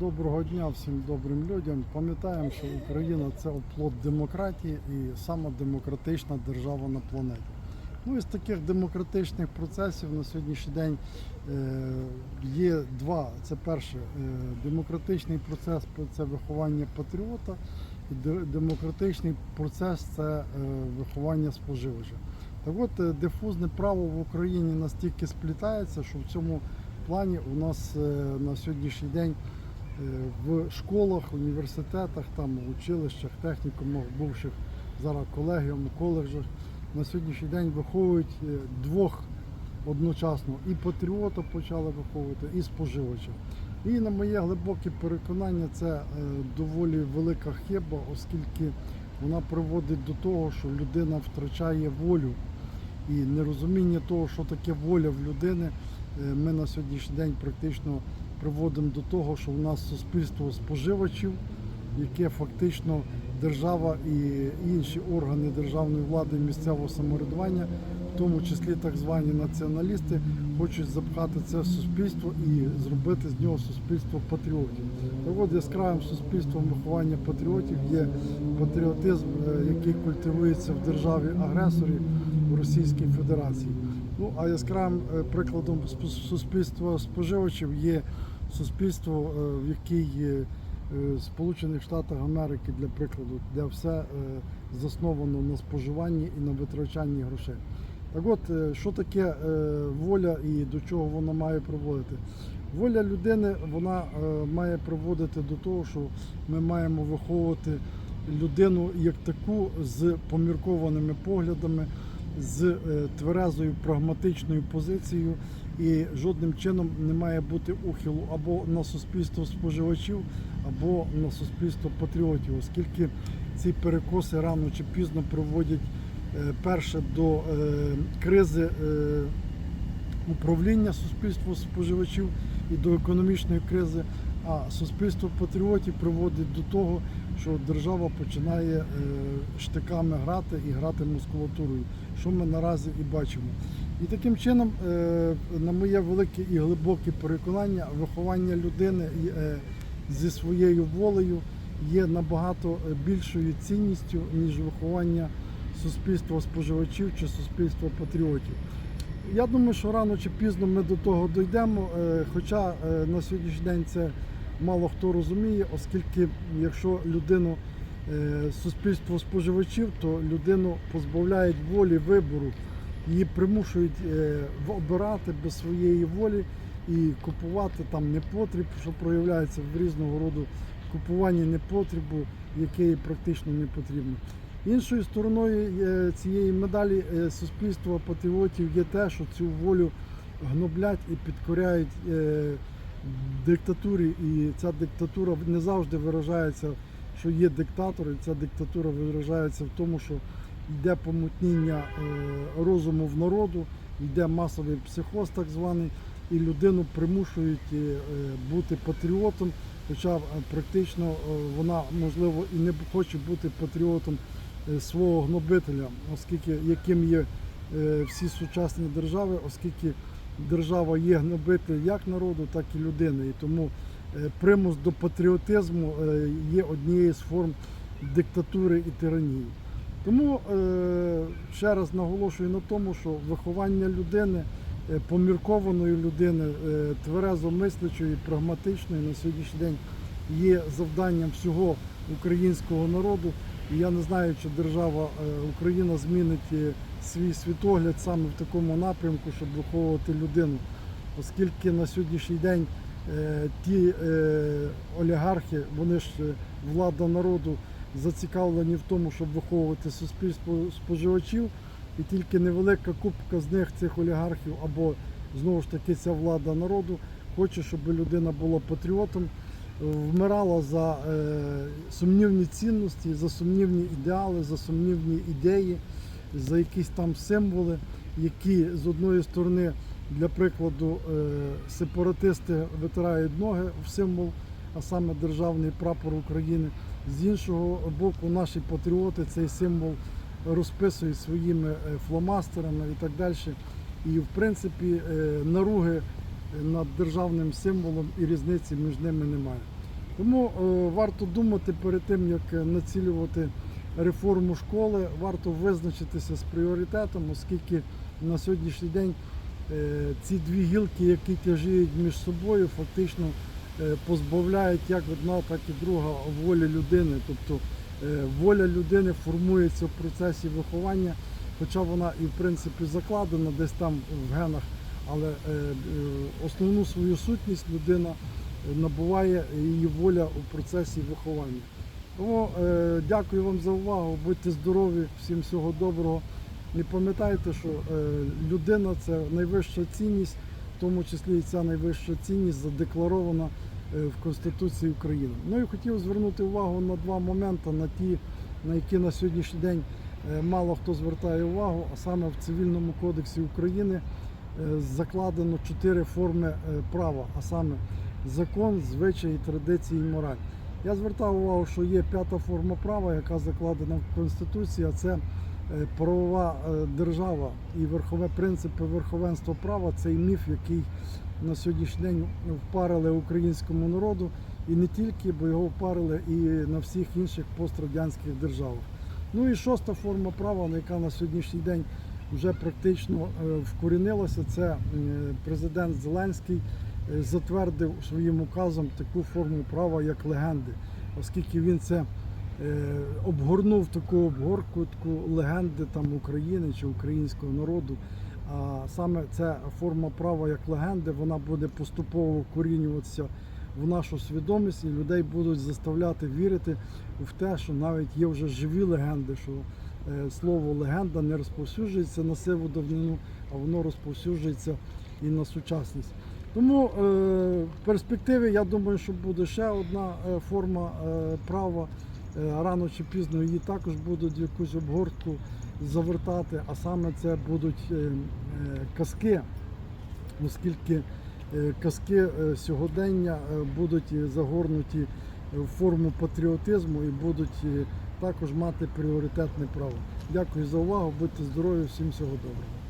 Доброго дня всім добрим людям. Пам'ятаємо, що Україна це оплот демократії і сама демократична держава на планеті. Ну із таких демократичних процесів на сьогоднішній день е, є два. Це перше, е, демократичний процес це виховання патріота, і демократичний процес це е, виховання споживача. Так от дифузне право в Україні настільки сплітається, що в цьому плані у нас на сьогоднішній день в школах, університетах, там, училищах, технікумах, бувших зараз колегіум, коледжах на сьогоднішній день виховують е, двох одночасно і патріота почали виховувати, і споживача. І на моє глибоке переконання, це е, доволі велика хиба, оскільки вона приводить до того, що людина втрачає волю і нерозуміння того, що таке воля в людини, е, ми на сьогоднішній день практично приводимо до того, що в нас суспільство споживачів, яке фактично держава і інші органи державної влади місцевого самоврядування, в тому числі так звані націоналісти, хочуть запхати це в суспільство і зробити з нього суспільство патріотів. Так от яскравим суспільством виховання патріотів є патріотизм, е, який культивується в державі агресорі в Російській Федерації. Ну а яскравим е, прикладом суспільства споживачів є суспільство, е, в якій е, е, Сполучених Штатах Америки, для прикладу, де все е, засновано на споживанні і на витрачанні грошей. Так от, е, що таке е, воля і до чого вона має приводити? Воля людини вона е, має приводити до того, що ми маємо виховувати людину як таку з поміркованими поглядами, з е, тверезою прагматичною позицією, і жодним чином не має бути ухилу або на суспільство споживачів, або на суспільство патріотів, оскільки ці перекоси рано чи пізно приводять е, перше до е, кризи е, управління суспільством споживачів і до економічної кризи. А суспільство патріотів приводить до того, що держава починає е, штиками грати і грати мускулатурою, що ми наразі і бачимо. І таким чином, е, на моє велике і глибоке переконання, виховання людини е, зі своєю волею є набагато більшою цінністю, ніж виховання суспільства споживачів чи суспільства патріотів. Я думаю, що рано чи пізно ми до того дійдемо, хоча на сьогоднішній день це мало хто розуміє, оскільки якщо людину е, суспільство споживачів, то людину позбавляють волі вибору, її примушують е, обирати без своєї волі і купувати там непотріб, що проявляється в різного роду купуванні непотрібу, яке практично не потрібно. Іншою стороною е, цієї медалі е, суспільства патріотів є те, що цю волю гноблять і підкоряють е, диктатурі, і ця диктатура не завжди виражається, що є диктатор, і ця диктатура виражається в тому, що йде помутніння е, розуму в народу, йде масовий психоз, так званий, і людину примушують е, е, бути патріотом, хоча практично вона можливо і не хоче бути патріотом свого гнобителя, оскільки яким є всі сучасні держави, оскільки держава є гнобитель як народу, так і людини. І тому е, примус до патріотизму е, є однією з форм диктатури і тиранії. Тому е, ще раз наголошую на тому, що виховання людини, поміркованої людини, тверезо мислячої, прагматичної на сьогоднішній день є завданням всього українського народу. І я не знаю, чи держава Україна змінить свій світогляд саме в такому напрямку, щоб виховувати людину, оскільки на сьогоднішній день е, ті е, олігархи, вони ж е, влада народу зацікавлені в тому, щоб виховувати суспільство споживачів, і тільки невелика купка з них цих олігархів або знову ж таки ця влада народу хоче, щоб людина була патріотом, вмирала за сумнівні цінності, за сумнівні ідеали, за сумнівні ідеї, за якісь там символи, які з одної сторони, для прикладу, е, сепаратисти витирають ноги в символ, а саме державний прапор України. З іншого боку, наші патріоти цей символ розписують своїми е, фломастерами і так далі. І в принципі е, наруги над державним символом і різниці між ними немає. Тому варто думати перед тим, як націлювати реформу школи, варто визначитися з пріоритетом, оскільки на сьогоднішній день е, ці дві гілки, які тяжіють між собою, фактично е, позбавляють як одна, так і друга волі людини. Тобто е, воля людини формується в процесі виховання, хоча вона і в принципі закладена десь там в генах, але основну свою сутність людина набуває її воля у процесі виховання. Тому е, дякую вам за увагу, будьте здорові, всім всього доброго. І пам'ятайте, що е, людина це найвища цінність, в тому числі і ця найвища цінність задекларована е, в Конституції України. Ну і хотів звернути увагу на два моменти, на ті, на які на сьогоднішній день е, мало хто звертає увагу, а саме в Цивільному кодексі України е, закладено чотири форми е, права, а саме закон, звичаї, традиції і мораль. Я звертав увагу, що є п'ята форма права, яка закладена в Конституції, а це е, правова е, держава і верхове принципи верховенства права. Цей міф, який на сьогоднішній день впарили українському народу, і не тільки, бо його впарили і на всіх інших пострадянських державах. Ну і шоста форма права, яка на сьогоднішній день вже практично е, вкорінилася, це президент Зеленський затвердив своїм указом таку форму права, як легенди, оскільки він це е, обгорнув таку обгорку, таку легенди там України чи українського народу. А саме ця форма права як легенди, вона буде поступово вкорінюватися в нашу свідомість, і людей будуть заставляти вірити в те, що навіть є вже живі легенди, що е, слово легенда не розповсюджується на сиву давнину, а воно розповсюджується і на сучасність. Тому е, в перспективі я думаю, що буде ще одна е, форма е, права. Е, Рано чи пізно її також будуть якусь обгортку завертати, а саме це будуть е, е, казки, оскільки е, казки е, сьогодення е, будуть е, загорнуті в форму патріотизму і будуть е, також мати пріоритетне право. Дякую за увагу, будьте здорові, всім всього доброго.